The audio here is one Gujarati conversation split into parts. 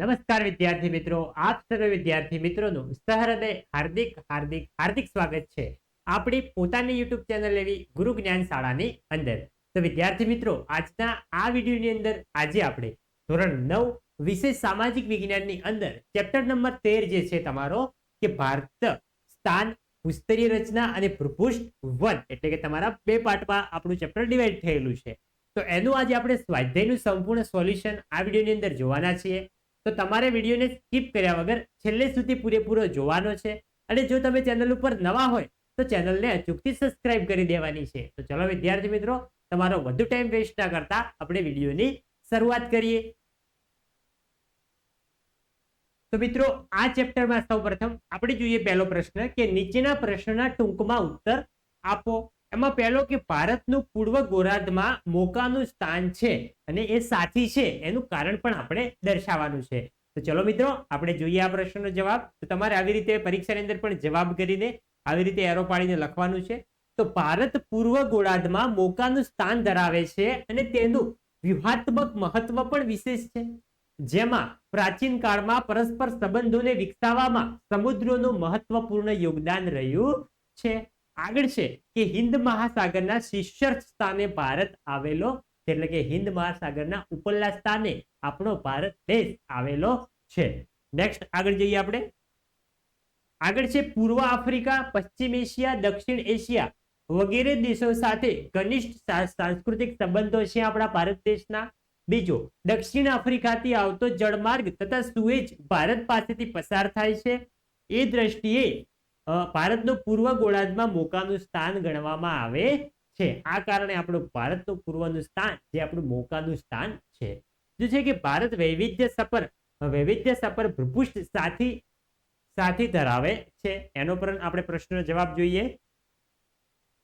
નમસ્કાર વિદ્યાર્થી મિત્રો, આપ સર્વ વિદ્યાર્થી મિત્રોનું સહૃદય હાર્દિક હાર્દિક હાર્દિક સ્વાગત છે આપણી પોતાની યુટ્યુબ ચેનલ એવી ગુરુ જ્ઞાન શાળાની અંદર. તો વિદ્યાર્થી મિત્રો, આજના આ વિડીયોની અંદર આજે આપણે ધોરણ નવ વિશેષ સામાજિક વિજ્ઞાનની અંદર ચેપ્ટર નંબર તેર જે છે તમારો, કે ભારત સ્થાન ભૂસ્તરીય રચના અને ભૂપૃષ્ઠ વન, એટલે કે તમારા બે પાર્ટમાં આપણું ચેપ્ટર ડિવાઈડ થયેલું છે. તો એનું આજે આપણે સ્વાધ્યાયનું સંપૂર્ણ સોલ્યુશન આ વિડીયોની અંદર જોવાના છીએ. તો તમારે વિડીયોને સ્કીપ કર્યા વગર છેલ્લે સુધી પૂરેપૂરો જોવાનો છે. અને જો તમે ચેનલ ઉપર નવા હોય, તો ચેનલને અચૂકથી સબસ્ક્રાઇબ કરી દેવાની છે. તો ચલો વિદ્યાર્થી મિત્રો, તમારો વધુ ટાઈમ વેસ્ટ ના કરતા આપણે વિડીયોની શરૂઆત કરીએ. તો મિત્રો, આ ચેપ્ટરમાં સૌપ્રથમ આપણે જોઈએ પહેલો પ્રશ્ન કે નીચેના પ્રશ્નના ટૂંકમાં ઉત્તર આપો. એમાં પહેલો કે ભારતનું પૂર્વ ગોરાર્ધમાં મોકાનું સ્થાન છે અને એ સાથી છે, એનું કારણ પણ આપણે દર્શાવવાનું છે. તો ચલો મિત્રો, આપણે જોઈએ આ પ્રશ્નનો જવાબ. તો તમારે આવી રીતે પરીક્ષાની અંદર પણ જવાબ કરીને આવી રીતે એરો પાડીને લખવાનું છે. તો ભારત પૂર્વ ગોળાર્ધમાં મોકાનું સ્થાન ધરાવે છે અને તેનું વ્યૂહાત્મક મહત્વ પણ વિશેષ છે. જેમાં પ્રાચીન કાળમાં પરસ્પર સંબંધોને વિકસાવવામાં સમુદ્રોનું મહત્વપૂર્ણ યોગદાન રહ્યું છે. આગળ છે કે હિન્દ મહાસાગરના શીર્ષ સ્થાને ભારત આવેલો, એટલે કે હિન્દ મહાસાગરના ઉપરલા સ્થાને આપણો ભારત દેશ આવેલો છે. નેક્સ્ટ આગળ જઈએ આપણે. આગળ છે પૂર્વ આફ્રિકા, પશ્ચિમ એશિયા, દક્ષિણ એશિયા વગેરે દેશો સાથે ઘનિષ્ઠ સાંસ્કૃતિક સંબંધો છે આપણા ભારત દેશના. બીજો, દક્ષિણ આફ્રિકાથી આવતો જળમાર્ગ તથા સુએજ ભારત પાસેથી પસાર થાય છે. એ દ્રષ્ટિએ ભારતનું પૂર્વ ગોળાર્ધમાં મોકાનું સ્થાન ગણવામાં આવે છે. આ કારણે આપણું ભારતનું પૂર્વનું સ્થાન જે આપણું મોકાનું સ્થાન છે. જે છે કે ભારત વૈવિધ્ય સફર વૈવિધ્ય સફર ભૂપૃષ્ઠ સાથી સાથી ધરાવે છે. એનો પણ આપણે પ્રશ્નનો જવાબ જોઈએ.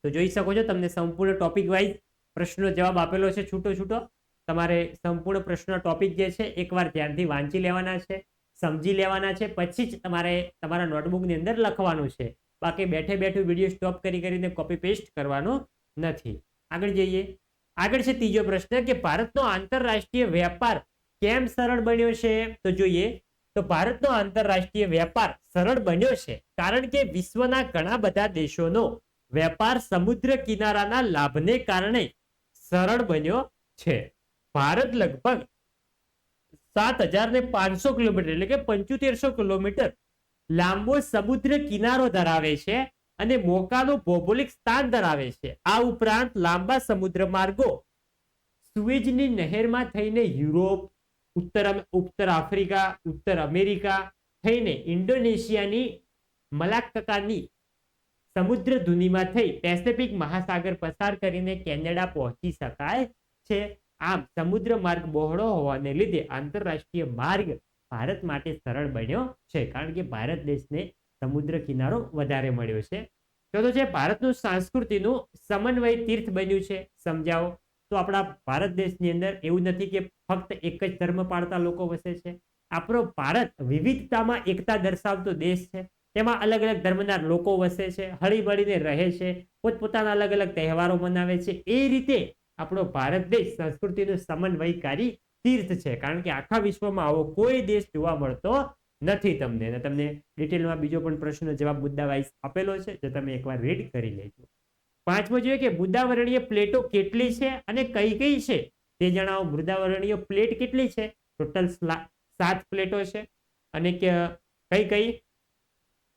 તો જોઈ શકો છો તમને સંપૂર્ણ ટોપિક વાઇઝ પ્રશ્નનો જવાબ આપેલો છે છૂટો છૂટો. તમારે સંપૂર્ણ પ્રશ્નનો ટોપિક જે છે, એકવાર ધ્યાનથી વાંચી લેવાના છે. સમજી લેવાના છે. પછી જ તમારે તમારા નોટબુકની અંદર લખવાનું છે. બાકી બેઠે બેઠું વીડિયો સ્ટોપ કરી કરીને કોપી પેસ્ટ કરવાનો નથી. આગળ જઈએ. આગળ છે ત્રીજો પ્રશ્ન કે ભારતનો આંતરરાષ્ટ્રીય વેપાર કેમ સરળ બન્યો છે? તો જોઈએ. તો ભારતનો આંતરરાષ્ટ્રીય વેપાર સરળ બન્યો છે કારણ કે વિશ્વના ઘણા બધા દેશોનો વેપાર સમુદ્ર કિનારાના લાભને કારણે સરળ બન્યો છે. ભારત લગભગ સાત હજાર ને પાંચસો કિલોમીટર, એટલે કે પંચોતેરસો કિલોમીટર લાંબો સમુદ્ર કિનારો ધરાવે છે અને મોકાનું ભૌગોલિક સ્થાન ધરાવે છે. આ ઉપરાંત લાંબા સમુદ્ર માર્ગો સુએજની નહેરમાં થઈને યુરોપ, ઉત્તર ઉત્તર આફ્રિકા, ઉત્તર અમેરિકા થઈને ઇન્ડોનેશિયાની મલાક્કાની સમુદ્ર ધુનીમાં થઈ પેસેફિક મહાસાગર પસાર કરીને કેનેડા પહોંચી શકાય છે. આમ સમુદ્ર માર્ગ બહોળો હોવાને લીધે આંતરરાષ્ટ્રીય માર્ગ ભારત માટે સરળ બન્યો છે, કારણ કે ભારત દેશને સમુદ્ર કિનારો વધારે મળ્યો છે. ચોથો છે, ભારતનું સંસ્કૃતિનું સમન્વય તીર્થ બન્યું છે. સમજાવો? તો આપણા ભારત દેશની અંદર એવું નથી કે ફક્ત એક જ ધર્મ પાળતા લોકો વસે છે. આપણો ભારત વિવિધતામાં એકતા દર્શાવતો દેશ છે. તેમાં અલગ અલગ ધર્મના લોકો વસે છે, હળીમળીને રહે છે, પોતપોતાના અલગ અલગ તહેવારો મનાવે છે. એ રીતે આપણો ભારત દેશ સંસ્કૃતિનું સમન્વયકારી તીર્થ છે. કારણ કે આખા વિશ્વમાં આવો કોઈ દેશ જોવા મળતો નથી તમને. અને તમને ડિટેલમાં બીજો પણ પ્રશ્નનો જવાબ મુદ્દા વાઇઝ આપેલો છે જે તમે એકવાર રીડ કરી લેજો. પાંચમો જોઈએ કે મૃદાવરણીય પ્લેટો કેટલી છે અને કઈ કઈ છે? તે જણાવો. મૃદાવરણીય પ્લેટ કેટલી છે? ટોટલ સાત પ્લેટો છે. અને કઈ કઈ?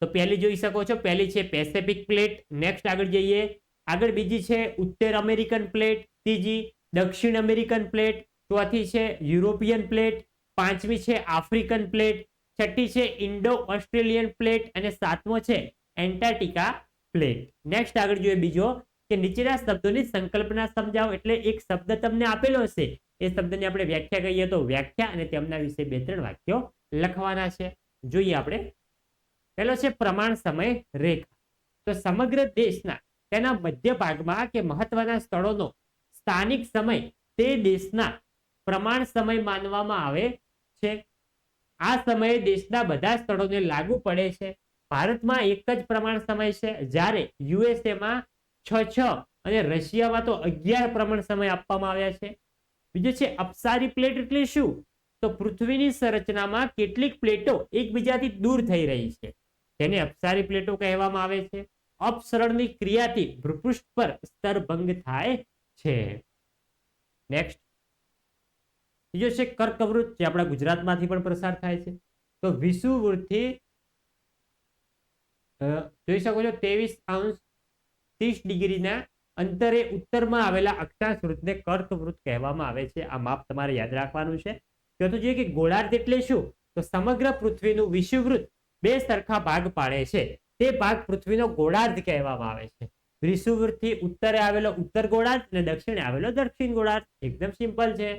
તો પહેલી જોઈ શકો છો. પહેલી છે પેસેફિક પ્લેટ નેક્સ્ટ આગળ જઈએ. આગળ બીજી છે ઉત્તર અમેરિકન પ્લેટ, ત્રીજી દક્ષિણ અમેરિકન પ્લેટ, ચોથી છે યુરોપિયન પ્લેટ, પાંચમી છે આફ્રિકન પ્લેટ, છઠ્ઠી છે ઇન્ડો ઓસ્ટ્રેલિયન પ્લેટ અને સાતમો છે એન્ટાર્ટિકા પ્લેટ. નેક્સ્ટ આગળ જોઈએ બીજો કે નીચેના શબ્દોની સંકલ્પના સમજાવો એટલે એક શબ્દ તમને આપેલો હશે. એ શબ્દની આપણે વ્યાખ્યા કહીએ તો વ્યાખ્યા અને તેમના વિશે બે ત્રણ વાક્યો લખવાના છે. જોઈએ આપણે. પહેલો છે પ્રમાણ સમય રેખા. તો સમગ્ર દેશના તેના મધ્ય ભાગમાં કે મહત્વના સ્થળોનો સ્થાનિક સમય તે દેશના પ્રમાણ સમય માનવામાં આવે છે. આ સમયે દેશના બધા સ્થળોને લાગુ પડે છે. ભારતમાં એક જ પ્રમાણ સમય છે. જ્યારે યુએસએમાં છ છ અને રશિયામાં તો અગિયાર પ્રમાણ સમય આપવામાં આવ્યા છે. બીજું છે અપસારી પ્લેટ એટલે શું? તો પૃથ્વીની સંરચનામાં કેટલીક પ્લેટો એકબીજાથી દૂર થઈ રહી છે. તેને અપસારી પ્લેટો કહેવામાં આવે છે. અપસરણની ક્રિયાથી ભૂપૃષ્ઠ પર સ્તરભંગ થાય છે. નેક્સ્ટ બીજો છે કર્કવૃત, જે આપણા ગુજરાતમાંથી પણ પ્રસાર થાય છે. તો વિષુવૃત્તિ જોઈ શકો છો, ત્રેવીસ અંશ ત્રીસ ડિગ્રીના અંતરે ઉત્તરમાં આવેલા અક્ષાંશ વૃત્તને કર્કવૃત્ત કહેવામાં આવે છે. આ માપ તમારે યાદ રાખવાનું છે. કહેતું જોઈએ કે ગોળાર્ધ એટલે શું? તો સમગ્ર પૃથ્વીનું વિષુવૃત બે સરખા ભાગ પાડે છે. તે ભાગ પૃથ્વીનો ગોળાર્ધ કહેવામાં આવે છે. વિષુવૃત્તથી ઉત્તરે આવેલો ઉત્તર ગોળાર્ધ અને દક્ષિણે આવેલો દક્ષિણ ગોળાર્ધ. એકદમ સિમ્પલ છે.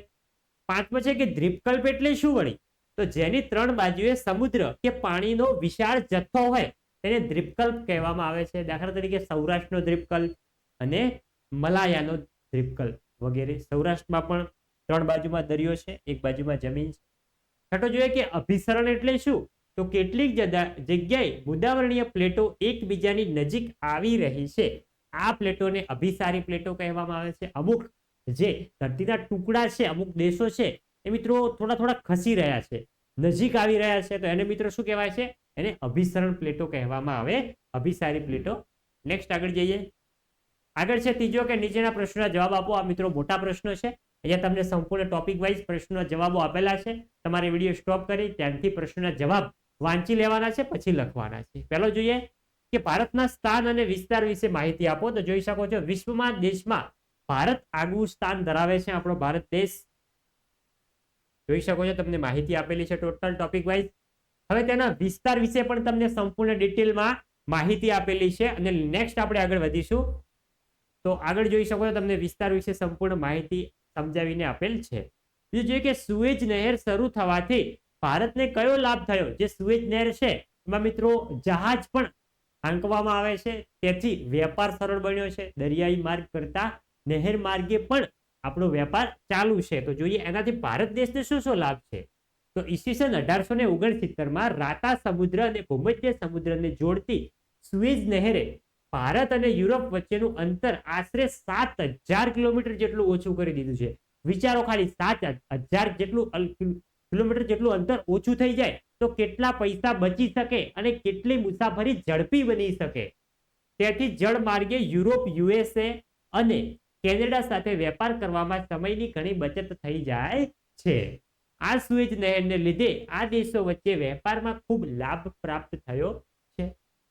પાંચમો છે કે દ્વીપકલ્પ એટલે શું વળી? તો જેની ત્રણ બાજુએ સમુદ્ર કે પાણીનો વિશાળ જથ્થો હોય તેને દ્વીપકલ્પ કહેવામાં આવે છે. દાખલા તરીકે સૌરાષ્ટ્રનો દ્વીપકલ્પ અને મલાયાનો દ્વીપકલ્પ વગેરે. સૌરાષ્ટ્રમાં પણ ત્રણ બાજુમાં દરિયો છે, એક બાજુમાં જમીન છે. છઠ્ઠો જોઈએ કે અભિસરણ એટલે શું? તો કેટલીક જગ્યાએ મુદાવરણીય પ્લેટો એકબીજાની નજીક આવી રહી છે. આ પ્લેટોને અભિસારી પ્લેટો કહેવામાં આવે છે. અમુક જે ધરતીના ટુકડા છે, અમુક દેશો છે, એ મિત્રો થોડા થોડા ખસી રહ્યા છે. નજીક આવી રહ્યા છે, તો એને મિત્રો શું કહેવાય છે? એને અભિસરણ પ્લેટો કહેવામાં આવે. અભિસારી પ્લેટો. નેક્સ્ટ આગળ જઈએ. આગળ છે ત્રીજો કે નીચેના પ્રશ્નોના જવાબ આપો. આ મિત્રો મોટા પ્રશ્નો છે. અહીંયા તમને સંપૂર્ણ ટોપિક વાઇઝ પ્રશ્નોના જવાબો આપેલા છે. તમારે વીડિયો સ્ટોપ કરી ત્યાંથી પ્રશ્નોના જવાબ વાંચી લેવાના છે, પછી લખવાના છે. પહેલો જોઈએ કે ભારતના સ્થાન અને વિસ્તાર વિશે માહિતી આપો તો જોઈ શકો છો, વિશ્વમાં, દેશમાં ભારત આગવું સ્થાન ધરાવે છે આપણો ભારત દેશ. જોઈ શકો છો, તમને માહિતી આપેલી છે ટોટલ ટોપિક વાઇઝ હવે તેના વિસ્તાર વિશે પણ તમને સંપૂર્ણ ડિટેલમાં માહિતી આપેલી છે અને નેક્સ્ટ આપણે આગળ વધીશું. તો આગળ જોઈ શકો છો, તમને વિસ્તાર વિશે સંપૂર્ણ માહિતી સમજાવીને આપેલ છે. બીજું જોઈએ કે સુએજ નહેર શરૂ થવાથી ભારતને કયો લાભ થયો? જે સુએજ નહેર છે, એમાં મિત્રો જહાજ પણ હાંકવામાં આવે છે. તેથી વેપાર સરળ બન્યો છે. દરિયાઈ માર્ગ કરતા નહેર માર્ગે પણ આપણો વેપાર ચાલુ છે. તો જોઈએ એનાથી ભારત દેશને શું શું લાભ છે? તો ઈસવીસન અઢારસો ને ઓગણસિત્તેરમાં રાતા સમુદ્ર અને ભૂમધ્ય સમુદ્રને જોડતી સુએઝ નહેરે ભારત અને યુરોપ વચ્ચેનું અંતર આશરે સાત હજાર કિલોમીટર જેટલું ઓછું કરી દીધું છે. વિચારો ખાલી સાત હજાર જેટલું કિલોમીટર જેટલું અંતર ઓછું થઈ જાય તો કેટલા પૈસા બચી શકે અને કેટલી મુસાફરી ઝડપી બની શકે? તેથી જળ માર્ગે યુરોપ, યુએસએ અને કેનેડા સાથે વેપાર કરવામાં સમયની ઘણી બચત થઈ જાય છે. આ સુએજ નહેરને લીધે આ દેશો વચ્ચે વેપારમાં ખૂબ લાભ પ્રાપ્ત થયો છે.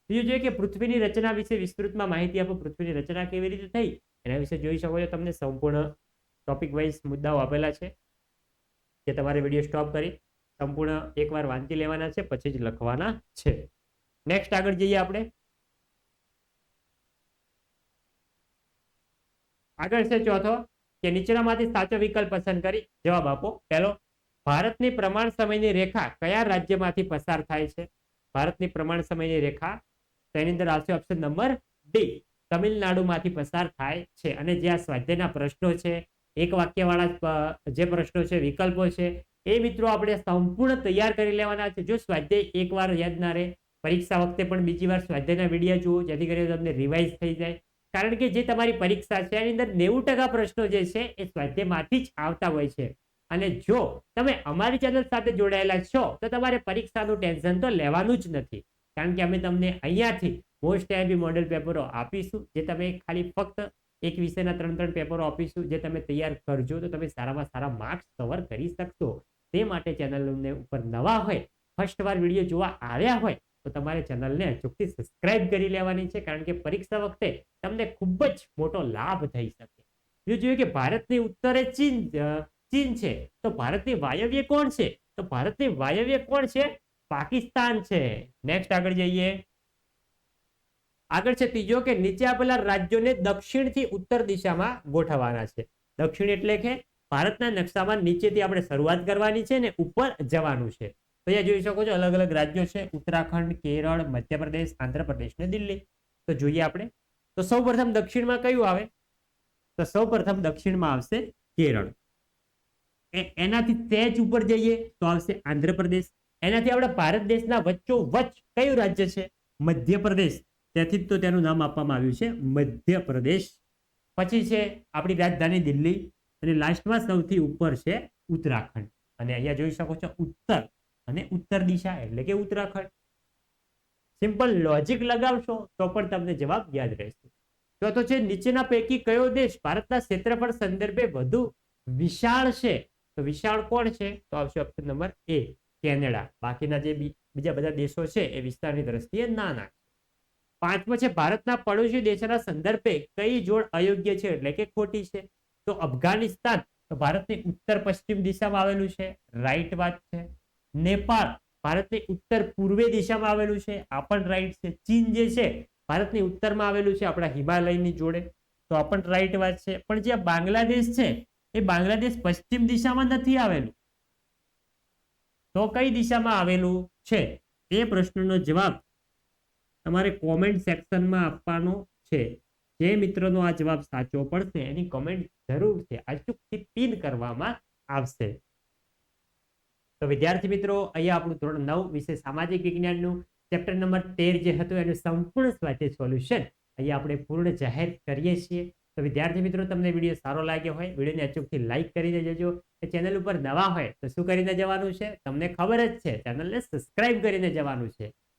બીજું જોઈએ કે પૃથ્વીની રચના વિશે વિસ્તૃતમાં માહિતી આપો. પૃથ્વીની રચના કેવી રીતે થઈ? એના વિશે જોઈ શકો છો. તમને સંપૂર્ણ ટોપિક વાઇઝ મુદ્દાઓ આપેલા છે. જે તમારે વીડિયો સ્ટોપ કરી, સંપૂર્ણ એકવાર વાંચી લેવાના છે, પછી જ લખવાના છે. નેક્સ્ટ આગળ જઈએ આપણે. આગળ છે ચોથો, કે નીચેનામાંથી સાચો વિકલ્પ પસંદ કરી, જવાબ આપો. પહેલો, ભારતની પ્રમાણ સમયની રેખા કયા રાજ્યમાંથી પસાર થાય છે? ભારતની પ્રમાણ સમયની રેખા તો એની અંદર આવશે ઓપ્શન નંબર ડી, તમિલનાડુમાંથી પસાર થાય છે. અને જે આ સ્વાધ્યાયના પ્રશ્નો છે એક વાક્યવાળા જે પ્રશ્નો છે, વિકલ્પો છે, એ મિત્રો આપણે સંપૂર્ણ તૈયાર કરી લેવાના છે. જો સ્વાધ્યાય એકવાર યાદ ના રહે, પરીક્ષા વખતે પણ બીજી વાર સ્વાધ્યાયના વીડિયો જુઓ, જેથી કરીને તમને રિવાઇઝ થઈ જાય. કારણ કે જે તમારી પરીક્ષા છે, એની અંદર નેવું ટકા પ્રશ્નો જે છે, એ સ્વાધ્યાયમાંથી જ આવતા હોય છે. અને જો તમે અમારી ચેનલ સાથે જોડાયેલા છો, તો તમારે પરીક્ષાનું ટેન્શન તો લેવાનું જ નથી. કારણ કે અમે તમને અહીંયાથી મોસ્ટ આઈબી મોડેલ પેપરો આપીશું, જે તમે ખાલી ફક્ત એક વિષયના ત્રણ ત્રણ પેપરો આપીશું જે તમે તૈયાર કરજો તો તમે સારામાં સારા માર્ક્સ કવર કરી શકશો. તે માટે ચેનલને ઉપર નવા હોય ફર્સ્ટ વાર વીડિયો જોવા આવ્યા હોય, તો તમારે ચેનલને અચૂકથી સબસ્ક્રાઇબ કરી લેવાની છે. કારણ કે પરીક્ષા વખતે તમને ખૂબ જ મોટો લાભ થઈ શકે. બીજું જોઈએ કે ભારતની ઉત્તરે ચીન ચીન છે, તો ભારતની વાયવ્ય કોણ છે? તો ભારતની વાયવ્ય કોણ છે? પાકિસ્તાન છે. નેક્સ્ટ આગળ જઈએ. આગળ છે ત્રીજો કે નીચે આપેલા રાજ્યોને દક્ષિણથી ઉત્તર દિશામાં ગોઠવવાના છે. દક્ષિણ એટલે કે ભારતના નકશામાં નીચેથી આપણે શરૂઆત કરવાની છે ને ઉપર જવાનું છે. તો અહીંયા જોઈ શકો છો અલગ અલગ રાજ્યો છે. ઉત્તરાખંડ, કેરળ, મધ્યપ્રદેશ, આંધ્રપ્રદેશ ને દિલ્હી. તો જોઈએ આપણે. તો સૌ દક્ષિણમાં કયું આવે? તો સૌ દક્ષિણમાં આવશે કેરળ. એનાથી તેજ ઉપર જઈએ તો આવશે આંધ્રપ્રદેશ. એનાથી આપણે ભારત દેશના વચ્ચો વચ્ચ કયું રાજ્ય છે? મધ્યપ્રદેશ. ત્યાંથી જ તો તેનું નામ આપવામાં આવ્યું છે મધ્યપ્રદેશ. પછી છે આપણી રાજધાની દિલ્હી અને લાસ્ટમાં સૌથી ઉપર છે ઉત્તરાખંડ. અને અહીંયા જોઈ શકો છો ઉત્તર અને ઉત્તર દિશા એટલે કે ઉત્તરાખંડ. સિમ્પલ લોજિક લગાવશો તો પણ તમને જવાબ યાદ રહેશે. ચોથો છે નીચેના પૈકી કયો દેશ ભારતના ક્ષેત્રફળ સંદર્ભે વધુ વિશાળ છે? તો વિશાળ કોણ છે? તો આવશે ઓપ્શન નંબર એ કેનેડા. બાકીના જે બીજા બધા દેશો છે એ વિસ્તારની દ્રષ્ટિએ નાના છે. પાંચમો છે, ભારતના પડોશી દેશોના સંદર્ભે કઈ જોડ અયોગ્ય છે? એટલે કે ખોટી છે. તો અફઘાનિસ્તાન, તો ભારતની ઉત્તર પશ્ચિમ દિશામાં આવેલું છે. રાઈટ વાત છે. નેપાળ, ભારતની ઉત્તર પૂર્વે દિશામાં આવેલું છે. આ પણ રાઈટ છે. ચીન જે છે, ભારતની ઉત્તરમાં આવેલું છે આપણા હિમાલયની જોડે. તો આ પણ રાઈટ વાત છે. પણ જે બાંગ્લાદેશ છે, એ બાંગ્લાદેશ પશ્ચિમ દિશામાં નથી આવેલું. તો કઈ દિશામાં આવેલું છે? એ પ્રશ્નનો જવાબ તમારે કોમેન્ટ સેક્શનમાં આપવાનો છે. જે મિત્રોનો આ જવાબ સાચો પડશે, એની કોમેન્ટ જરૂર છે. અચૂકથી પિન કરવામાં આવશે. તો વિદ્યાર્થી મિત્રો, અહીંયા આપણું ધોરણ નવ વિશે સામાજિક વિજ્ઞાનનું ચેપ્ટર નંબર તેર જે હતું, એનું સંપૂર્ણ સ્વાધ્યાય સોલ્યુશન અહીંયા આપણે પૂર્ણ જાહેર કરીએ છીએ. તો વિદ્યાર્થી મિત્રો, તમને વીડિયો સારો લાગ્યો હોય, વિડીયોને અચૂકથી લાઇક કરીને જજો. એ ચેનલ ઉપર નવા હોય, તો શું કરીને જવાનું છે? તમને ખબર જ છે ચેનલને સબસ્ક્રાઇબ કરીને જવાનું છે.